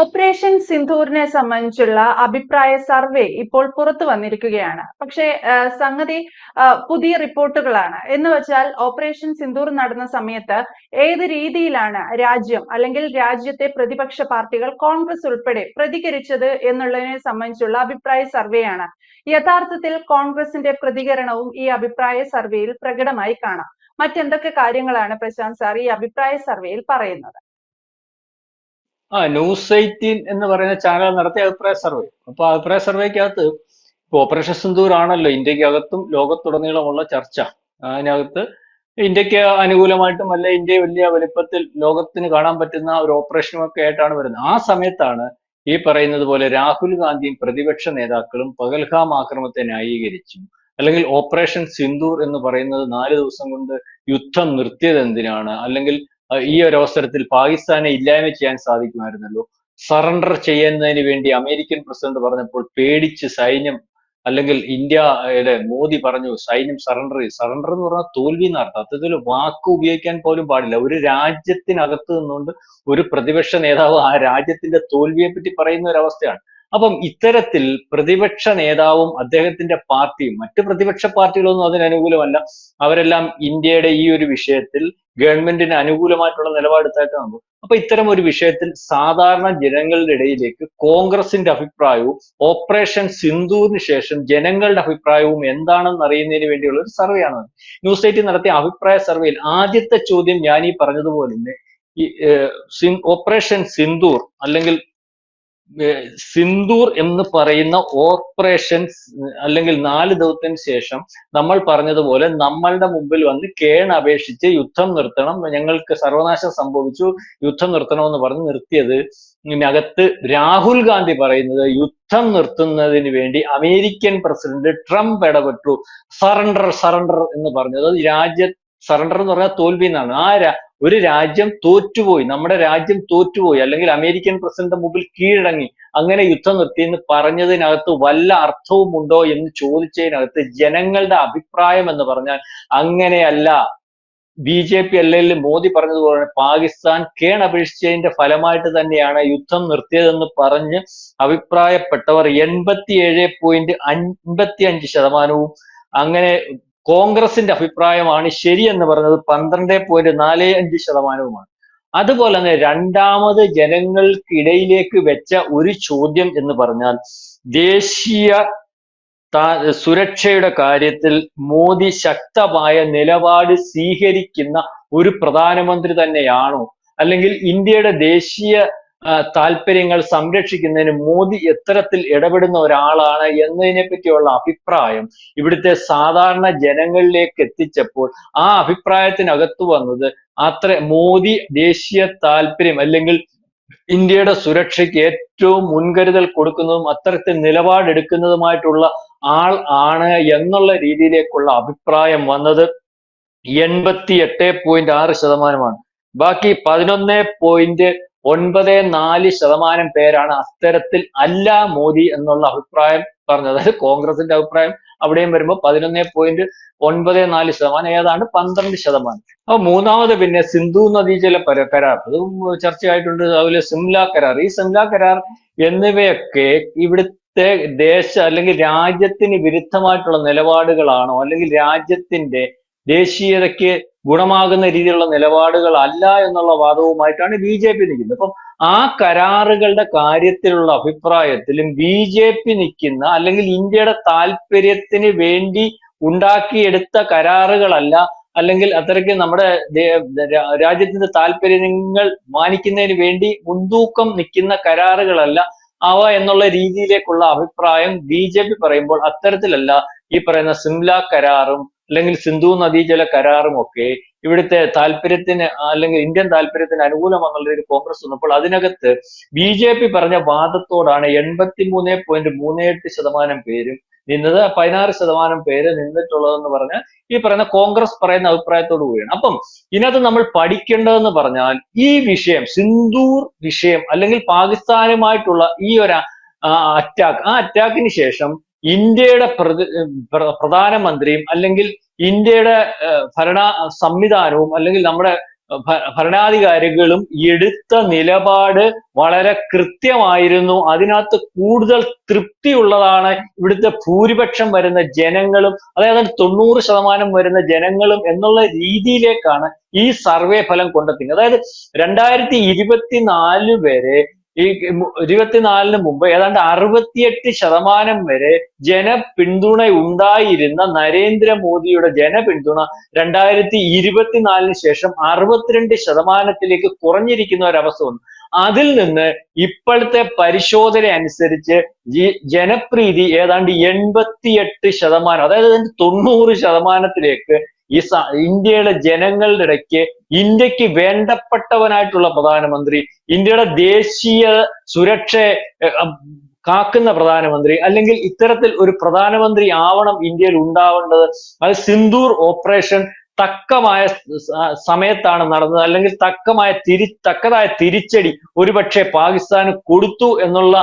Operation സിന്ധൂറിനെ സംബന്ധിച്ചുള്ള അഭിപ്രായ survey ഇപ്പോൾ പുറത്തു വന്നിരിക്കുകയാണ്. പക്ഷേ സംഗതി പുതിയ റിപ്പോർട്ടുകളാണ്. എന്ന് വെച്ചാൽ ഓപ്പറേഷൻ സിന്ധൂർ നടന്ന സമയത്ത് ഏത് രീതിയിലാണ് രാജ്യം അല്ലെങ്കിൽ രാജ്യത്തെ പ്രതിപക്ഷ പാർട്ടികൾ കോൺഗ്രസ് ഉൾപ്പെടെ പ്രതികരിച്ചത് എന്നുള്ളതിനെ സംബന്ധിച്ചുള്ള അഭിപ്രായ സർവേയാണ്. യഥാർത്ഥത്തിൽ കോൺഗ്രസിന്റെ പ്രതികരണവും ഈ അഭിപ്രായ സർവേയിൽ പ്രകടമായി കാണാം. മറ്റെന്തൊക്കെ കാര്യങ്ങളാണ് പ്രശാന്ത് സാർ ഈ അഭിപ്രായ സർവേയിൽ പറയുന്നത്? ആ ന്യൂസ് എയ്റ്റീൻ എന്ന് പറയുന്ന ചാനൽ നടത്തിയ അഭിപ്രായ സർവേ അപ്പൊ അഭിപ്രായ സർവേക്കകത്ത് ഇപ്പൊ ഓപ്പറേഷൻ സിന്ദൂർ ആണല്ലോ ഇന്ത്യക്കകത്തും ലോകത്തുടനീളമുള്ള ചർച്ച. അതിനകത്ത് ഇന്ത്യയ്ക്ക് അനുകൂലമായിട്ടും അല്ല ഇന്ത്യ വലിയ വലിപ്പത്തിൽ ലോകത്തിന് കാണാൻ പറ്റുന്ന ഒരു ഓപ്പറേഷനും ഒക്കെ ആയിട്ടാണ് വരുന്നത്. ആ സമയത്താണ് ഈ പറയുന്നത് പോലെ രാഹുൽ ഗാന്ധിയും പ്രതിപക്ഷ നേതാക്കളും പകൽഗാം ആക്രമത്തെ ന്യായീകരിച്ചു. അല്ലെങ്കിൽ ഓപ്പറേഷൻ സിന്ദൂർ എന്ന് പറയുന്നത് നാല് ദിവസം കൊണ്ട് യുദ്ധം നിർത്തിയത് എന്തിനാണ്? അല്ലെങ്കിൽ ഈ ഒരു അവസരത്തിൽ പാകിസ്ഥാനെ ഇല്ലായ്മ ചെയ്യാൻ സാധിക്കുമായിരുന്നല്ലോ. സറണ്ടർ ചെയ്യുന്നതിന് വേണ്ടി അമേരിക്കൻ പ്രസിഡന്റ് പറഞ്ഞപ്പോൾ പേടിച്ച് സൈന്യം അല്ലെങ്കിൽ ഇന്ത്യയുടെ മോദി പറഞ്ഞു സൈന്യം സറണ്ടർ ചെയ്യും. സറണ്ടർ എന്ന് പറഞ്ഞാൽ തോൽവി എന്നർത്ഥം അത്തരത്തിൽ വാക്ക് ഉപയോഗിക്കാൻ പോലും പാടില്ല. ഒരു രാജ്യത്തിനകത്ത് നിന്നുകൊണ്ട് ഒരു പ്രതിപക്ഷ നേതാവ് ആ രാജ്യത്തിന്റെ തോൽവിയെ പറ്റി പറയുന്ന ഒരു അവസ്ഥയാണ്. അപ്പം ഇത്തരത്തിൽ പ്രതിപക്ഷ നേതാവും അദ്ദേഹത്തിന്റെ പാർട്ടിയും മറ്റ് പ്രതിപക്ഷ പാർട്ടികളൊന്നും അതിന് അനുകൂലമല്ല. അവരെല്ലാം ഇന്ത്യയുടെ ഈ ഒരു വിഷയത്തിൽ ഗവൺമെന്റിന് അനുകൂലമായിട്ടുള്ള നിലപാടെടുത്തായിട്ട് നമുക്ക് അപ്പൊ ഇത്തരം ഒരു വിഷയത്തിൽ സാധാരണ ജനങ്ങളുടെ ഇടയിലേക്ക് കോൺഗ്രസിന്റെ അഭിപ്രായവും ഓപ്പറേഷൻ സിന്ധുവിന് ശേഷം ജനങ്ങളുടെ അഭിപ്രായവും എന്താണെന്ന് അറിയുന്നതിന് വേണ്ടിയുള്ള ഒരു സർവേ ആണ് ന്യൂസ് എയ്റ്റിൽ നടത്തിയ അഭിപ്രായ സർവേയിൽ ആദ്യത്തെ ചോദ്യം ഞാൻ ഈ പറഞ്ഞതുപോലെ തന്നെ ഈ ഓപ്പറേഷൻ സിന്ധൂർ അല്ലെങ്കിൽ സിന്ദൂർ എന്ന് പറയുന്ന ഓപ്പറേഷൻസ് അല്ലെങ്കിൽ നാല് ദിവസത്തിന് ശേഷം നമ്മൾ പറഞ്ഞതുപോലെ നമ്മളുടെ മുമ്പിൽ വന്ന് കേൺ അപേക്ഷിച്ച് യുദ്ധം നിർത്തണം. ഞങ്ങൾക്ക് സർവനാശം സംഭവിച്ചു യുദ്ധം നിർത്തണമെന്ന് പറഞ്ഞ് നിർത്തിയത് ഇതിനകത്ത് രാഹുൽ ഗാന്ധി പറയുന്നത് യുദ്ധം നിർത്തുന്നതിന് വേണ്ടി അമേരിക്കൻ പ്രസിഡന്റ് ട്രംപ് ഇടപെട്ടു. സറണ്ടർ സറണ്ടർ എന്ന് പറഞ്ഞത് രാജ്യ സറണ്ടർ എന്ന് പറഞ്ഞാൽ തോൽവി എന്നാണ്. ആ ഒരു രാജ്യം തോറ്റുപോയി നമ്മുടെ രാജ്യം തോറ്റുപോയി അല്ലെങ്കിൽ അമേരിക്കൻ പ്രസിഡന്റ് മുമ്പിൽ കീഴടങ്ങി അങ്ങനെ യുദ്ധം നിർത്തി എന്ന് പറഞ്ഞതിനകത്ത് വല്ല അർത്ഥവും ഉണ്ടോ എന്ന് ചോദിച്ചതിനകത്ത് ജനങ്ങളുടെ അഭിപ്രായം എന്ന് പറഞ്ഞാൽ അങ്ങനെയല്ല. ബി ജെ പി അല്ലെങ്കിൽ മോദി പറഞ്ഞതുപോലെ പാകിസ്ഥാൻ കേൺ അപേക്ഷിച്ചതിന്റെ ഫലമായിട്ട് തന്നെയാണ് യുദ്ധം നിർത്തിയതെന്ന് പറഞ്ഞ് അഭിപ്രായപ്പെട്ടവർ എൺപത്തിയേഴ് പോയിന്റ് അൻപത്തി അഞ്ച് ശതമാനവും അങ്ങനെ കോൺഗ്രസിന്റെ അഭിപ്രായമാണ് ശരിയെന്ന് പറഞ്ഞത് പന്ത്രണ്ട് പോയിന്റ് നാല് അഞ്ച് ശതമാനവുമാണ്. അതുപോലെ തന്നെ രണ്ടാമത് ജനങ്ങൾക്കിടയിലേക്ക് വെച്ച ഒരു ചോദ്യം എന്ന് പറഞ്ഞാൽ ദേശീയ സുരക്ഷയുടെ കാര്യത്തിൽ മോദി ശക്തമായ നിലപാട് സ്വീകരിക്കുന്ന ഒരു പ്രധാനമന്ത്രി തന്നെയാണോ? അല്ലെങ്കിൽ ഇന്ത്യയുടെ ദേശീയ താല്പര്യങ്ങൾ സംരക്ഷിക്കുന്നതിന് മോദി എത്തരത്തിൽ ഇടപെടുന്ന ഒരാളാണ് എന്നതിനെ പറ്റിയുള്ള അഭിപ്രായം ഇവിടുത്തെ സാധാരണ ജനങ്ങളിലേക്ക് എത്തിച്ചപ്പോൾ ആ അഭിപ്രായത്തിനകത്ത് വന്നത് അത്ര മോദി ദേശീയ താല്പര്യം അല്ലെങ്കിൽ ഇന്ത്യയുടെ സുരക്ഷയ്ക്ക് ഏറ്റവും മുൻകരുതൽ കൊടുക്കുന്നതും അത്തരത്തിൽ നിലപാടെടുക്കുന്നതുമായിട്ടുള്ള ആൾ ആണ് എന്നുള്ള രീതിയിലേക്കുള്ള അഭിപ്രായം വന്നത് എൺപത്തി എട്ട് പോയിന്റ് ആറ് ശതമാനമാണ്. ബാക്കി പതിനൊന്ന് പോയിന്റ് ഒൻപത് നാല് ശതമാനം പേരാണ് അത്തരത്തിൽ അല്ല മോദി എന്നുള്ള അഭിപ്രായം പറഞ്ഞത്. അതായത് കോൺഗ്രസിന്റെ അഭിപ്രായം അവിടെയും വരുമ്പോൾ പതിനൊന്ന് പോയിന്റ് ഒൻപത് നാല് ശതമാനം ഏതാണ്ട് പന്ത്രണ്ട് ശതമാനം. അപ്പൊ മൂന്നാമത് പിന്നെ സിന്ധു നദീജല പര- കരാർ. അതും ചർച്ചയായിട്ടുണ്ട്. അതുപോലെ സിംല കരാർ. ഈ സിംല കരാർ എന്നിവയൊക്കെ ഇവിടുത്തെ ദേശ അല്ലെങ്കിൽ രാജ്യത്തിന് വിരുദ്ധമായിട്ടുള്ള നിലപാടുകളാണോ അല്ലെങ്കിൽ രാജ്യത്തിന്റെ ദേശീയതയ്ക്ക് ഗുണമാകുന്ന രീതിയിലുള്ള നിലപാടുകൾ അല്ല എന്നുള്ള വാദവുമായിട്ടാണ് ബി ജെ പി നിൽക്കുന്നത്. അപ്പം ആ കരാറുകളുടെ കാര്യത്തിലുള്ള അഭിപ്രായത്തിലും ബി ജെ പി നിൽക്കുന്ന അല്ലെങ്കിൽ ഇന്ത്യയുടെ താല്പര്യത്തിന് വേണ്ടി ഉണ്ടാക്കിയെടുത്ത കരാറുകളല്ല അല്ലെങ്കിൽ അത്രയ്ക്ക് നമ്മുടെ രാജ്യത്തിന്റെ താല്പര്യങ്ങൾ മാനിക്കുന്നതിന് വേണ്ടി മുൻതൂക്കം നിൽക്കുന്ന കരാറുകളല്ല അവ എന്നുള്ള രീതിയിലേക്കുള്ള അഭിപ്രായം ബി ജെ പി പറയുമ്പോൾ അത്തരത്തിലല്ല ഈ പറയുന്ന സിംല കരാറും അല്ലെങ്കിൽ സിന്ധു നദീജല കരാറും ഒക്കെ ഇവിടുത്തെ താല്പര്യത്തിന് അല്ലെങ്കിൽ ഇന്ത്യൻ താല്പര്യത്തിന് അനുകൂലമെന്നുള്ള ഒരു കോൺഗ്രസ് വന്നപ്പോൾ അതിനകത്ത് ബി ജെ പി പറഞ്ഞ വാദത്തോടാണ് എൺപത്തി മൂന്ന് പോയിന്റ് മൂന്ന് എട്ട് ശതമാനം പേരും നിന്നത്. പതിനാറ് ശതമാനം പേര് നിന്നിട്ടുള്ളതെന്ന് പറഞ്ഞ് ഈ പറയുന്ന കോൺഗ്രസ് പറയുന്ന അഭിപ്രായത്തോട് കൂടിയാണ്. അപ്പം ഇതിനകത്ത് നമ്മൾ പഠിക്കേണ്ടതെന്ന് പറഞ്ഞാൽ ഈ വിഷയം സിന്ദൂർ വിഷയം അല്ലെങ്കിൽ പാകിസ്ഥാനുമായിട്ടുള്ള ഈ ഒരു അറ്റാക്ക് ആ അറ്റാക്കിന് ശേഷം ഇന്ത്യയുടെ പ്രധാനമന്ത്രിയും അല്ലെങ്കിൽ ഇന്ത്യയുടെ ഭരണ സംവിധാനവും അല്ലെങ്കിൽ നമ്മുടെ ഭരണാധികാരികളും എടുത്ത നിലപാട് വളരെ കൃത്യമായിരുന്നു. അതിനകത്ത് കൂടുതൽ തൃപ്തിയുള്ളതാണ് ഇവിടുത്തെ ഭൂരിപക്ഷം വരുന്ന ജനങ്ങളും അതായത് തൊണ്ണൂറ് ശതമാനം വരുന്ന ജനങ്ങളും എന്നുള്ള രീതിയിലേക്കാണ് ഈ സർവേ ഫലം കൊണ്ടെത്തിക്കുന്നത്. അതായത് രണ്ടായിരത്തി ഇരുപത്തിനാല് വരെ ഈ ഇരുപത്തിനാലിന് മുമ്പ് ഏതാണ്ട് അറുപത്തിയെട്ട് ശതമാനം വരെ ജനപിന്തുണ ഉണ്ടായിരുന്ന നരേന്ദ്രമോദിയുടെ ജനപിന്തുണ രണ്ടായിരത്തി ഇരുപത്തിനാലിന് ശേഷം അറുപത്തിരണ്ട് ശതമാനത്തിലേക്ക് കുറഞ്ഞിരിക്കുന്ന ഒരവസ്ഥ വന്നു. അതിൽ നിന്ന് ഇപ്പോഴത്തെ പരിശോധന അനുസരിച്ച് ജനപ്രീതി ഏതാണ്ട് എൺപത്തിയെട്ട് ശതമാനം അതായത് തൊണ്ണൂറ് ശതമാനത്തിലേക്ക് ഈ ഇന്ത്യയുടെ ജനങ്ങളുടെ ഇടയ്ക്ക് ഇന്ത്യയ്ക്ക് വേണ്ടപ്പെട്ടവനായിട്ടുള്ള പ്രധാനമന്ത്രി ഇന്ത്യയുടെ ദേശീയ സുരക്ഷയെ കാക്കുന്ന പ്രധാനമന്ത്രി അല്ലെങ്കിൽ ഇത്തരത്തിൽ ഒരു പ്രധാനമന്ത്രി ആവണം ഇന്ത്യയിൽ ഉണ്ടാവേണ്ടത് അത് സിന്ദൂർ ഓപ്പറേഷൻ തക്കമായ സമയത്താണ് നടന്നത്. അല്ലെങ്കിൽ തക്കമായ തിരി തക്കതായ തിരിച്ചടി ഒരുപക്ഷെ പാകിസ്ഥാന് കൊടുത്തു എന്നുള്ള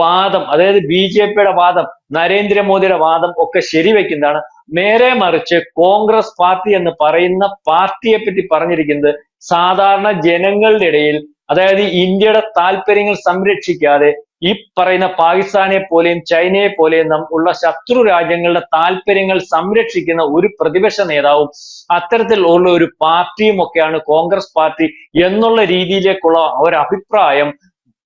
വാദം അതായത് ബി ജെ പിയുടെ വാദം നരേന്ദ്രമോദിയുടെ വാദം ഒക്കെ ശരിവെക്കുന്നതാണ്. നേരെ മറിച്ച് കോൺഗ്രസ് പാർട്ടി എന്ന് പറയുന്ന പാർട്ടിയെ പറ്റി പറഞ്ഞിരിക്കുന്നത് സാധാരണ ജനങ്ങളുടെ ഇടയിൽ അതായത് ഇന്ത്യയുടെ താല്പര്യങ്ങൾ സംരക്ഷിക്കാതെ ഈ പറയുന്ന പാകിസ്ഥാനെ പോലെയും ചൈനയെ പോലെയും ഉള്ള ശത്രു രാജ്യങ്ങളുടെ താല്പര്യങ്ങൾ സംരക്ഷിക്കുന്ന ഒരു പ്രതിപക്ഷ നേതാവും അത്തരത്തിൽ ഉള്ള ഒരു പാർട്ടിയും ഒക്കെയാണ് കോൺഗ്രസ് പാർട്ടി എന്നുള്ള രീതിയിലേക്കുള്ള ഒരു അഭിപ്രായം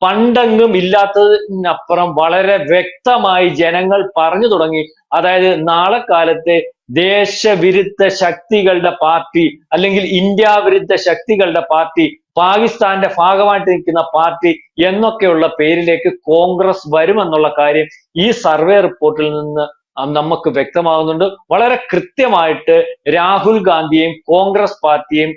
പണ്ടെങ്ങും ഇല്ലാത്തതിനപ്പുറം വളരെ വ്യക്തമായി ജനങ്ങൾ പറഞ്ഞു തുടങ്ങി. അതായത് നാളെ കാലത്തെ ദേശവിരുദ്ധ ശക്തികളുടെ പാർട്ടി അല്ലെങ്കിൽ ഇന്ത്യ വിരുദ്ധ ശക്തികളുടെ പാർട്ടി പാകിസ്ഥാന്റെ ഭാഗമായിട്ട് നിൽക്കുന്ന പാർട്ടി എന്നൊക്കെയുള്ള പേരിലേക്ക് കോൺഗ്രസ് വരുമെന്നുള്ള കാര്യം ഈ സർവേ റിപ്പോർട്ടിൽ നിന്ന് നമുക്ക് വ്യക്തമാകുന്നുണ്ട് വളരെ കൃത്യമായിട്ട് രാഹുൽ ഗാന്ധിയെയും കോൺഗ്രസ് പാർട്ടിയെയും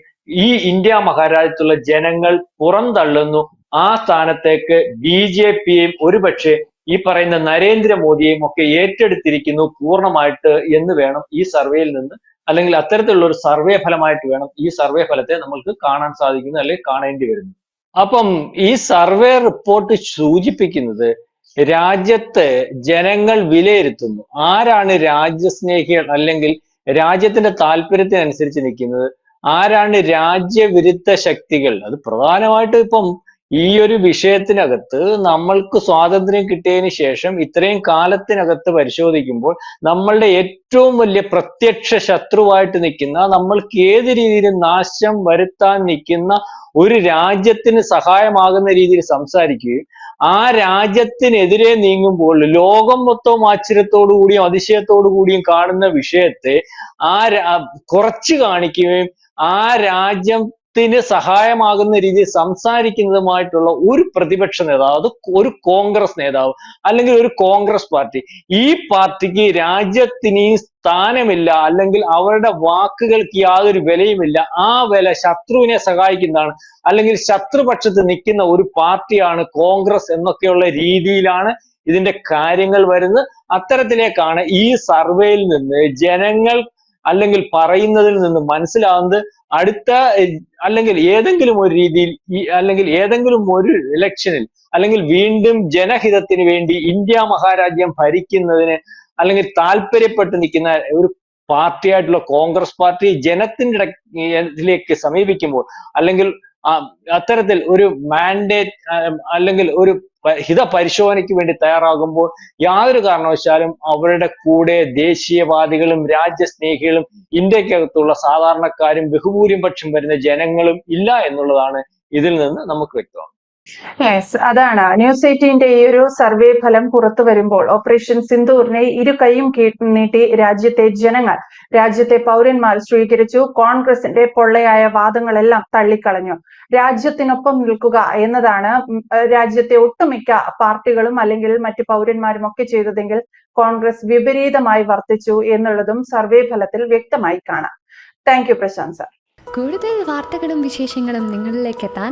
ഈ ഇന്ത്യ മഹാരാജ്യത്തുള്ള ജനങ്ങൾ പുറന്തള്ളുന്നു. ആ സ്ഥാനത്തേക്ക് ബി ജെ പിയെയും ഒരുപക്ഷെ ഈ പറയുന്ന നരേന്ദ്രമോദിയെയും ഒക്കെ ഏറ്റെടുത്തിരിക്കുന്നു പൂർണമായിട്ട് എന്ന് വേണം ഈ സർവേയിൽ നിന്ന്. അല്ലെങ്കിൽ അത്തരത്തിലുള്ള ഒരു സർവേ ഫലമായിട്ട് വേണം ഈ സർവേ ഫലത്തെ നമ്മൾക്ക് കാണാൻ സാധിക്കുന്നു അല്ലെങ്കിൽ കാണേണ്ടി വരുന്നു. അപ്പം ഈ സർവേ റിപ്പോർട്ട് സൂചിപ്പിക്കുന്നത് രാജ്യത്തെ ജനങ്ങൾ വിലയിരുത്തുന്നു. ആരാണ് രാജ്യസ്നേഹികൾ അല്ലെങ്കിൽ രാജ്യത്തിന്റെ താല്പര്യത്തിനനുസരിച്ച് നിൽക്കുന്നത്? ആരാണ് രാജ്യവിരുദ്ധ ശക്തികൾ? അത് പ്രധാനമായിട്ട് ഇപ്പം ഈ ഒരു വിഷയത്തിനകത്ത് നമ്മൾക്ക് സ്വാതന്ത്ര്യം കിട്ടിയതിന് ശേഷം ഇത്രയും കാലത്തിനകത്ത് പരിശോധിക്കുമ്പോൾ നമ്മളുടെ ഏറ്റവും വലിയ പ്രത്യക്ഷ ശത്രുവായിട്ട് നിൽക്കുന്ന നമ്മൾക്ക് ഏത് രീതിയിലും നാശം വരുത്താൻ നിൽക്കുന്ന ഒരു രാജ്യത്തിന് സഹായമാകുന്ന രീതിയിൽ സംസാരിക്കുകയും ആ രാജ്യത്തിനെതിരെ നീങ്ങുമ്പോൾ ലോകം മൊത്തവും ആശ്ചര്യത്തോടു കൂടിയും അതിശയത്തോടു കൂടിയും കാണുന്ന വിഷയത്തെ ആ കുറച്ച് കാണിക്കുകയും ആ രാജ്യത്തിന് സഹായമാകുന്ന രീതിയിൽ സംസാരിക്കുന്നതുമായിട്ടുള്ള ഒരു പ്രതിപക്ഷ നേതാവ് അത് ഒരു കോൺഗ്രസ് നേതാവ് അല്ലെങ്കിൽ ഒരു കോൺഗ്രസ് പാർട്ടി ഈ പാർട്ടിക്ക് രാജ്യത്തിന് സ്ഥാനമില്ല അല്ലെങ്കിൽ അവരുടെ വാക്കുകൾക്ക് യാതൊരു വിലയുമില്ല. ആ വില ശത്രുവിനെ സഹായിക്കുന്നതാണ്. അല്ലെങ്കിൽ ശത്രുപക്ഷത്ത് നിൽക്കുന്ന ഒരു പാർട്ടിയാണ് കോൺഗ്രസ് എന്നൊക്കെയുള്ള രീതിയിലാണ് ഇതിന്റെ കാര്യങ്ങൾ വരുന്നത്. അത്തരത്തിലേക്കാണ് ഈ സർവേയിൽ നിന്ന് ജനങ്ങൾ അല്ലെങ്കിൽ പറയുന്നതിൽ നിന്ന് മനസ്സിലാവുന്നത് അടുത്ത അല്ലെങ്കിൽ ഏതെങ്കിലും ഒരു രീതിയിൽ അല്ലെങ്കിൽ ഏതെങ്കിലും ഒരു ഇലക്ഷനിൽ അല്ലെങ്കിൽ വീണ്ടും ജനഹിതത്തിന് വേണ്ടി ഇന്ത്യ മഹാരാജ്യം ഭരിക്കുന്നതിന് അല്ലെങ്കിൽ താല്പര്യപ്പെട്ട് നിൽക്കുന്ന ഒരു പാർട്ടിയായിട്ടുള്ള കോൺഗ്രസ് പാർട്ടി ജനത്തിന്റെ ഇതിലേക്ക് സമീപിക്കുമ്പോൾ അല്ലെങ്കിൽ അത്തരത്തിൽ ഒരു മാൻഡേറ്റ് അല്ലെങ്കിൽ ഒരു ഹിത പരിശോധനയ്ക്ക് വേണ്ടി തയ്യാറാകുമ്പോൾ യാതൊരു കാരണവശാലും അവരുടെ കൂടെ ദേശീയവാദികളും രാജ്യസ്നേഹികളും ഇന്ത്യക്കകത്തുള്ള സാധാരണക്കാരും ബഹുഭൂരിപക്ഷം വരുന്ന ജനങ്ങളും ഇല്ല എന്നുള്ളതാണ് ഇതിൽ നിന്ന് നമുക്ക് വ്യക്തമാകുന്നത്. യെസ് അതാണ്. ന്യൂസ് എയ്റ്റീന്റെ ഈ ഒരു സർവേ ഫലം പുറത്തു വരുമ്പോൾ ഓപ്പറേഷൻ സിന്ദൂറിനെ ഇരു കൈയും നീട്ടി രാജ്യത്തെ ജനങ്ങൾ രാജ്യത്തെ പൗരന്മാർ സ്വീകരിച്ചു. കോൺഗ്രസിന്റെ പൊള്ളയായ വാദങ്ങളെല്ലാം തള്ളിക്കളഞ്ഞു. രാജ്യത്തിനൊപ്പം നിൽക്കുക എന്നതാണ് രാജ്യത്തെ ഒട്ടുമിക്ക പാർട്ടികളും അല്ലെങ്കിൽ മറ്റ് പൗരന്മാരും ഒക്കെ ചെയ്തതെങ്കിൽ കോൺഗ്രസ് വിപരീതമായി വർത്തിച്ചു എന്നുള്ളതും സർവേ ഫലത്തിൽ വ്യക്തമായി കാണാം. താങ്ക് യു പ്രശാന്ത് സർ കൂടുതൽ വാർത്തകളും വിശേഷങ്ങളും നിങ്ങളിലേക്ക് എത്താൻ